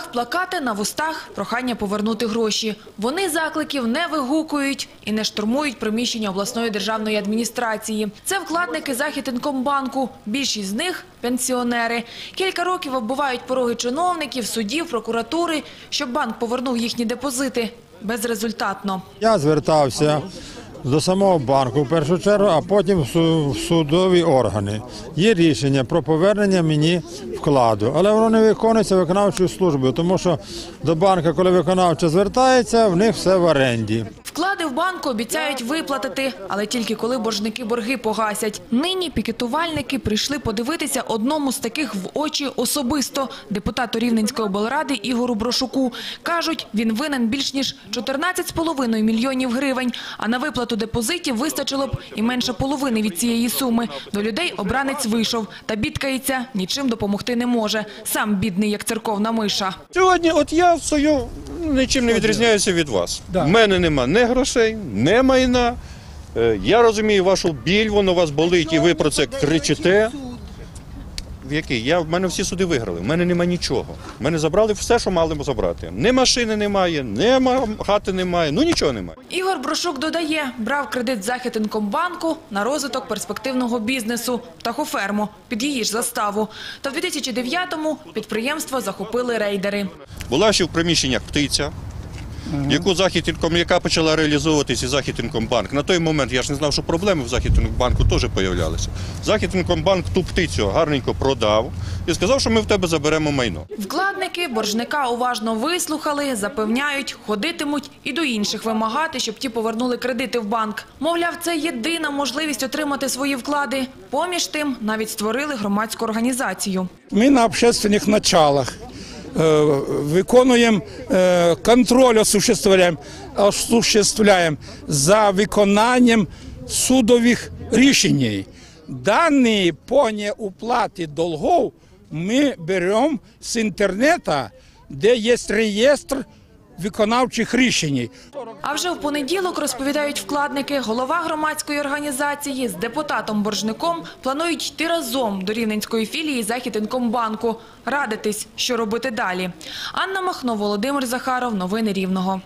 руках плакати, на вустах прохання повернути гроші. Вони закликів не вигукують і не штурмують приміщення обласної державної адміністрації. Це вкладники Західінкомбанку. Більшість з них – пенсіонери. Кілька років оббивають пороги чиновників, судів, прокуратури, щоб банк повернув їхні депозити. Безрезультатно. Я звертався до самого банку в першу чергу, а потім в су- судові органи. Є рішення про повернення мені вкладу, але воно не виконується виконавчою службою, тому що до банка, коли виконавча звертається, в них все в оренді. Вклади в банку обіцяють виплатити, але тільки коли боржники борги погасять. Нині пікетувальники прийшли подивитися одному з таких в очі особисто депутату Рівненської облради Ігору Брошуку. Кажуть, він винен більш ніж 14,5 мільйонів гривень, а на виплату депозитів вистачило б і менше половини від цієї суми. До людей обранець вийшов та бідкається, нічим допомогти не може. Сам бідний, як церковна миша. Сьогодні, от я стою, нічим не відрізняюся від вас. У мене нема ні грошей, ні майна. Е, Я розумію вашу біль, воно вас болить, і ви про це кричите. В який? Я, в мене всі суди виграли, в мене нема нічого. В мене забрали все, що мали забрати. Ні машини немає, ні хати немає, ну нічого немає. Ігор Брошук додає, брав кредит Західинкомбанку на розвиток перспективного бізнесу «Птахоферму» під її ж заставу. Та в 2009-му підприємство захопили рейдери. Була ще в приміщеннях птиця, яку Західінком, яка почала реалізовуватися Західінкомбанк. На той момент я ж не знав, що проблеми в Західінкомбанку теж з'являлися. Західінкомбанк ту птицю гарненько продав і сказав, що ми в тебе заберемо майно. Вкладники боржника уважно вислухали, запевняють, ходитимуть і до інших вимагати, щоб ті повернули кредити в банк. Мовляв, це єдина можливість отримати свої вклади. Поміж тим навіть створили громадську організацію. Ми на общественних началах виконуємо е, контроль осуществляємо, осуществляємо за виконанням судових рішень. Дані по неуплаті долгов ми беремо з інтернету, де є реєстр виконавчих рішень. А вже в понеділок, розповідають вкладники, голова громадської організації з депутатом-боржником планують йти разом до рівненської філії Західинкомбанку, радитись, що робити далі. Анна Махно, Володимир Захаров. Новини Рівного.